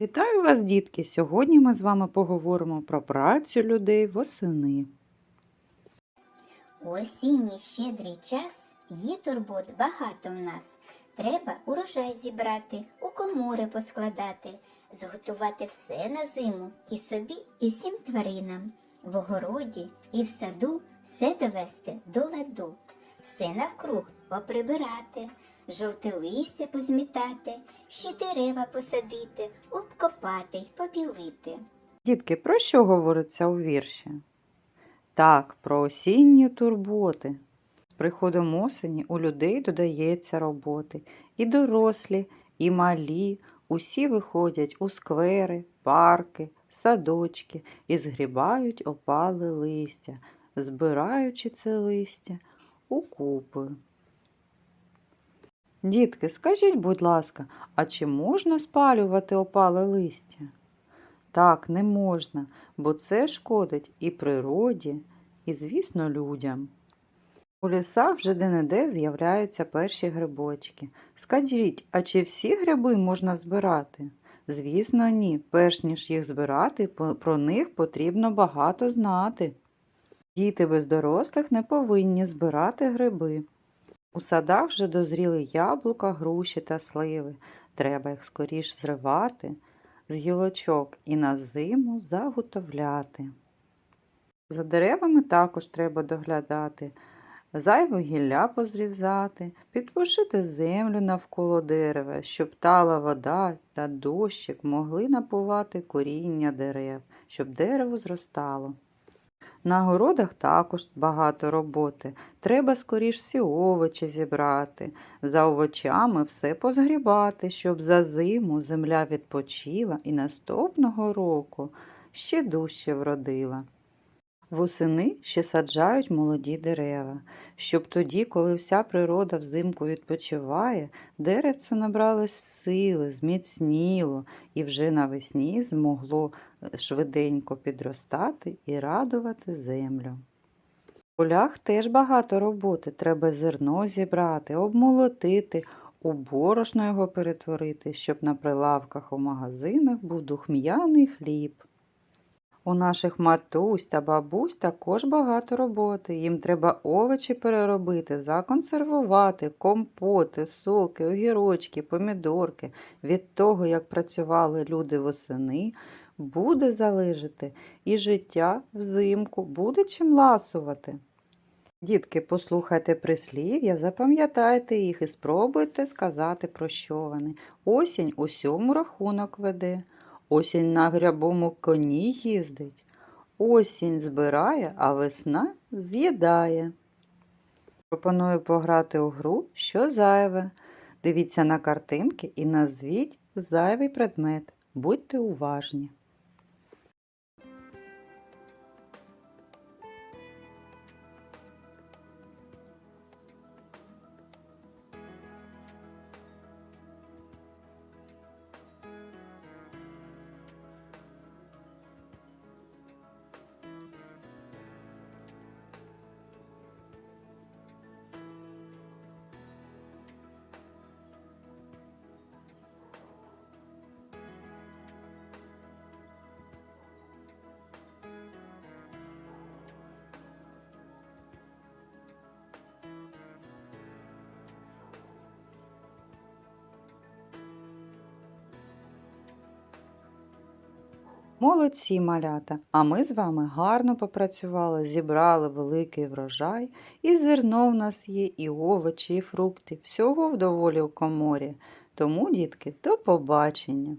Вітаю вас, дітки! Сьогодні ми з вами поговоримо про працю людей восени. У осінній щедрий час є турбот багато в нас. Треба урожай зібрати, у комори поскладати, зготувати все на зиму і собі, і всім тваринам. В огороді і в саду все довести до ладу, все навкруг поприбирати, жовте листя позмітати, ще дерева посадити, обкопати й побілити. Дітки, про що говориться у вірші? Так, про осінні турботи. З приходом осені у людей додається роботи. І дорослі, і малі, усі виходять у сквери, парки, садочки і згрібають опале листя, збираючи це листя у купи. Дітки, скажіть, будь ласка, а чи можна спалювати опале листя? Так, не можна, бо це шкодить і природі, і, звісно, людям. У лісах вже де-не-де з'являються перші грибочки. Скажіть, а чи всі гриби можна збирати? Звісно, ні. Перш ніж їх збирати, про них потрібно багато знати. Діти без дорослих не повинні збирати гриби. У садах вже дозріли яблука, груші та сливи. Треба їх скоріш зривати з гілочок і на зиму заготовляти. За деревами також треба доглядати, зайве гілля позрізати, підпушити землю навколо дерева, щоб тала вода та дощик могли напувати коріння дерев, щоб дерево зростало. На городах також багато роботи. Треба скоріш всі овочі зібрати, за овочами все позгрібати, щоб за зиму земля відпочила і наступного року ще дужче вродила. Восени ще саджають молоді дерева, щоб тоді, коли вся природа взимку відпочиває, деревце набралось сили, зміцніло і вже навесні змогло е, швиденько підростати і радувати землю. В полях теж багато роботи. Треба зерно зібрати, обмолотити, у борошно його перетворити, щоб на прилавках у магазинах був духм'яний хліб. У наших матусь та бабусь також багато роботи. Їм треба овочі переробити, законсервувати, компоти, соки, огірочки, помідорки. Від того, як працювали люди восени, буде залежати і життя взимку, буде чим ласувати. Дітки, послухайте прислів'я, запам'ятайте їх і спробуйте сказати, про що вони. Осінь усьому рахунок веде. Осінь на грябому коні їздить. Осінь збирає, а весна з'їдає. Пропоную пограти у гру що зайве. Дивіться на картинки і назвіть зайвий предмет. Будьте уважні. Молодці малята! А ми з вами гарно попрацювали, зібрали великий врожай, і зерно в нас є, і овочі, і фрукти. Всього вдоволі у коморі. Тому, дітки, до побачення!